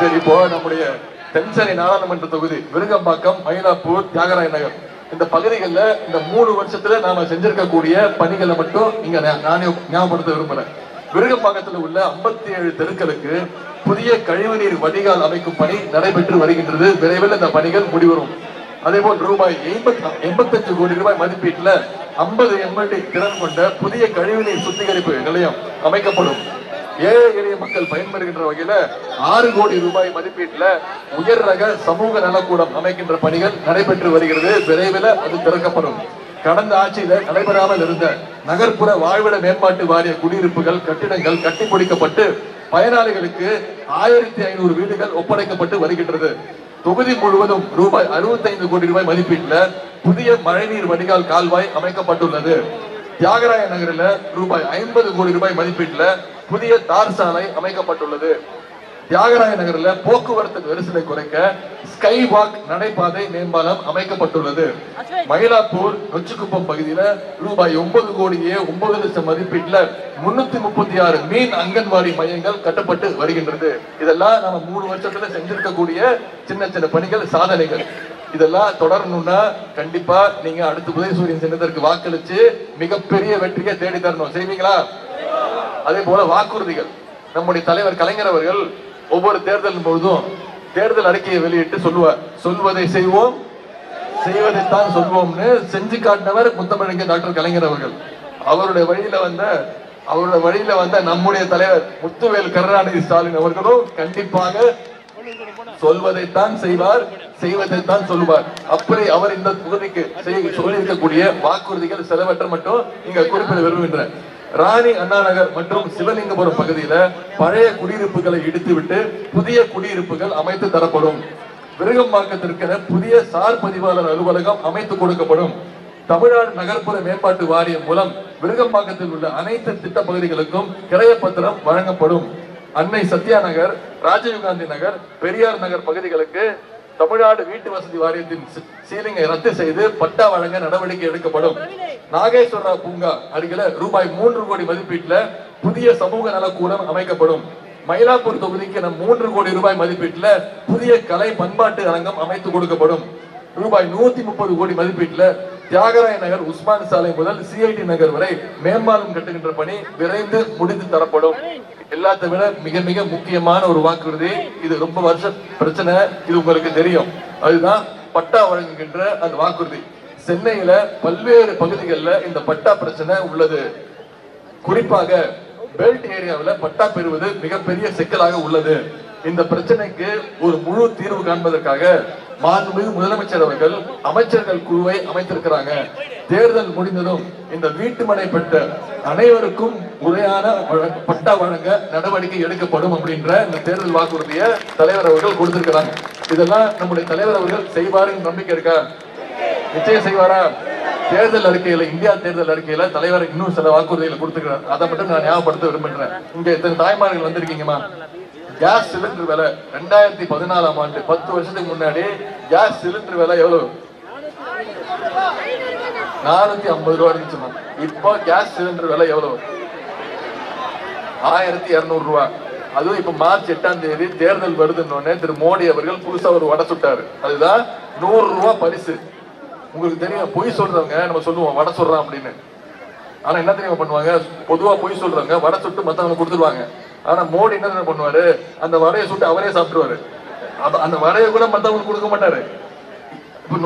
சரி இப்போ நம்முடைய தென்சென்னை நாடாளுமன்ற தொகுதி விருகம்பாக்கம் மயிலாப்பூர் தியாகராய நகர். இந்த பகுதிகளில் இந்த மூணு வருஷத்துல நாம செஞ்சிருக்கக்கூடிய பணிகளை மட்டும் இங்க நானே ஞாபகப்படுத்த விரும்புறேன். விருகம்பாக்கத்தில் உள்ள 57 ஏழு தெருக்களுக்கு புதிய கழிவுநீர் வடிகால் அமைக்கும் பணி நடைபெற்று வருகின்றது. விரைவில் இந்த பணிகள் முடிவரும். அதே போல் ரூபாய் எண்பத்தி எண்பத்தஞ்சு கோடி ரூபாய் மதிப்பீட்டில் ஐம்பது எம்எல்டி திறன் கொண்ட புதிய கழிவுநீர் சுத்திகரிப்பு நிலையம் அமைக்கப்படும். ஏழை எளிய மக்கள் பயன்பெறுகின்ற வகையில ஆறு கோடி ரூபாய் மதிப்பீட்டில் உயர் ரக சமூக நலக்கூடம் அமைக்கின்ற பணிகள் நடைபெற்று வருகிறது. விரைவில் அது திறக்கப்படும். கடந்த ஆட்சியில நடைபெறாமல் இருந்த நகர்ப்புற வாழ்விட மேம்பாட்டு வாரிய குடியிருப்புகள் கட்டிடங்கள் கட்டி முடிக்கப்பட்டு பயனாளிகளுக்கு ஆயிரத்தி ஐநூறு வீடுகள் ஒப்படைக்கப்பட்டு வருகின்றது. தொகுதி முழுவதும் ரூபாய் 65 கோடி ரூபாய் மதிப்பீட்டில் புதிய மழைநீர் வடிகால் கால்வாய் அமைக்கப்பட்டுள்ளது. தியாகராய நகரில் ரூபாய் ஐம்பது கோடி ரூபாய் மதிப்பீட்டில் புதிய தார் சாலை அமைக்கப்பட்டுள்ளது. தியாகராய நகர்ல போக்குவரத்து நெரிசலை குறைக்க ஸ்கை வாக் நடைபாதை மேம்பாலம் அமைக்கப்பட்டுள்ளது. மயிலாப்பூர் நொச்சிக்குப்பம் பகுதியில ரூபாய் ஒன்பது கோடியே ஒன்பது லட்சம் மதிப்பீட்டுல முன்னூத்தி முப்பத்தி ஆறு மீன் அங்கன்வாடி மையங்கள் கட்டப்பட்டு வருகின்றது. இதெல்லாம் நம்ம மூணு வருஷத்துல செஞ்சிருக்கக்கூடிய சின்ன சின்ன பணிகள் சாதனைகள். இதெல்லாம் தொடரணும்னா கண்டிப்பா நீங்க அடுத்த உதயசூரியன் சின்னத்திற்கு வாக்களிச்சு மிகப்பெரிய வெற்றியை தேடி தரணும். செய்வீங்களா? அதே போல வாக்குறுதிகள். நம்முடைய தலைவர் கலைஞர் அவர்கள் ஒவ்வொரு தேர்தல் பொழுதும் தேர்தல் அறிக்கையை வெளியிட்டு சொல்லுவார் சொல்வதை செய்வோம். செய்வதைத்தான் சொல்வோம்னு செஞ்சு காட்டினவர் முத்தமிழங்க டாக்டர் கலைஞர் அவர்கள். அவருடைய வழியில வந்த அவருடைய வழியில வந்த நம்முடைய தலைவர் முத்துவேல் கருணாநிதி ஸ்டாலின் அவர்களும் கண்டிப்பாக சொல்வதைத்தான் செய்வார் செய்வதைத்தான் சொல்லுவார் அப்படி அவர் இந்த தொகுதிக்கு செய்ய சொல்லியிருக்கக்கூடிய வாக்குறுதிகள் சிலவற்றை மட்டும் இங்க குறிப்பிட விரும்புகின்றேன் ராணி அண்ணா நகர் மற்றும் சிவலிங்கபுரம் பகுதியில பழைய குடியிருப்புகளை இடித்துவிட்டு புதிய குடியிருப்புகள் அமைத்து தரப்படும். விருகம்பாக்கத்திற்கென புதிய சார் பதிவாளர் அலுவலகம் அமைத்து கொடுக்கப்படும். தமிழ்நாடு நகர்ப்புற மேம்பாட்டு வாரியம் மூலம் விருகம்பாக்கத்தில் உள்ள அனைத்து திட்ட பகுதிகளுக்கும் கிரையப்பத்திரம் வழங்கப்படும். அன்னை சத்யா நகர் ராஜீவ்காந்தி நகர் பெரியார் நகர் பகுதிகளுக்கு தமிழ்நாடு வீட்டு வசதி வாரியத்தின் சீலிங்கை ரத்து செய்து பட்டா வழங்க நடவடிக்கை எடுக்கப்படும். நாகேஸ்வரா பூங்கா அருகில ரூபாய் மூன்று கோடி மதிப்பீட்டுல புதிய சமூக நலக்கூடம் அமைக்கப்படும். மயிலாப்பூர் தொகுதிக்கு நம் மூன்று கோடி ரூபாய் மதிப்பீட்டுல புதிய கலை பண்பாட்டு அரங்கம் அமைத்து கொடுக்கப்படும். ரூபாய் நூத்தி முப்பது கோடி மதிப்பீட்டுல தியாகராய நகர் உஸ்மான் சாலை முதல் சிஐடி நகர் வரை மேம்பாலம் கட்டுகின்ற பணி விரைந்து முடித்து தரப்படும். எல்லாத்தை விட மிக மிக முக்கியமான ஒரு வாக்குறுதி இது ரொம்ப வருஷ பிரச்சனை. இது உங்களுக்கு தெரியும். அதுதான் பட்டா வழங்குகின்ற அந்த வாக்குறுதி சென்னையில பல்வேறு பகுதிகளில் இந்த பட்டா பிரச்சனை உள்ளது. குறிப்பாக பெல்ட் ஏரியாவில் பட்டா பெறுவது மிகப்பெரிய சிக்கலாக உள்ளது. இந்த பிரச்சனைக்கு ஒரு முழு தீர்வு காண்பதற்காக மாண்புமிகு முதலமைச்சர் அவர்கள் அமைச்சர்கள் குழுவை அமைத்திருக்கிறாங்க. தேர்தல் முடிந்ததும் இந்த வீட்டுமனை பெற்ற அனைவருக்கும் முறையான பட்டா வழங்க நடவடிக்கை எடுக்கப்படும் அப்படின்ற இந்த தேர்தல் வாக்குறுதியை தலைவர் அவர்கள் கொடுத்திருக்கிறாங்க இதெல்லாம் நம்முடைய தலைவர் அவர்கள் செய்வாருன்னு நம்பிக்கை இருக்கா? நிச்சயம் செய்வாரா? தேர்தல் அறிக்கையில இந்தியா தேர்தல் அறிக்கையில தலைவர் இன்னும் சில வாக்குறுதிகளை கொடுத்துக்கிறார் அதை மட்டும் நான் ஞாபகப்படுத்த விரும்புகிறேன். இங்க இத்தனை தாய்மார்கள் வந்திருக்கீங்கம்மா? கேஸ் சிலிண்டர் விலை ரெண்டாயிரத்தி பதினாலாம் ஆண்டு பத்து வருஷத்துக்கு முன்னாடி கேஸ் சிலிண்டர் விலை எவ்வளவு? நானூத்தி ஐம்பது ரூபா இருந்துச்சுமா இப்போ கேஸ் சிலிண்டர் விலை எவ்வளவு? ஆயிரத்தி இருநூறு ரூபாய் அதுவும் இப்ப மார்ச் எட்டாம் தேதி தேர்தல் வருதுன்னு திரு மோடி அவர்கள் புதுசா ஒரு வடை சுட்டாரு. அதுதான் நூறு ரூபாய் பரிசு. உங்களுக்கு தெரியும் பொய் சொல்றவங்க நம்ம சொல்லுவோம் வடை சொல்றான் அப்படின்னு. ஆனா என்ன தெரியுமா பண்ணுவாங்க? பொதுவா பொய் சொல்றவங்க வடை சுட்டு மத்தவங்க கொடுத்துருவாங்க. ஆனா மோடி என்ன பண்ணுவாரு? அந்த வடையை சுட்டு அவரே சாப்பிடுவாரு அந்த வடையை கூட மத்தவங்களுக்கு கொடுக்க மாட்டாரு.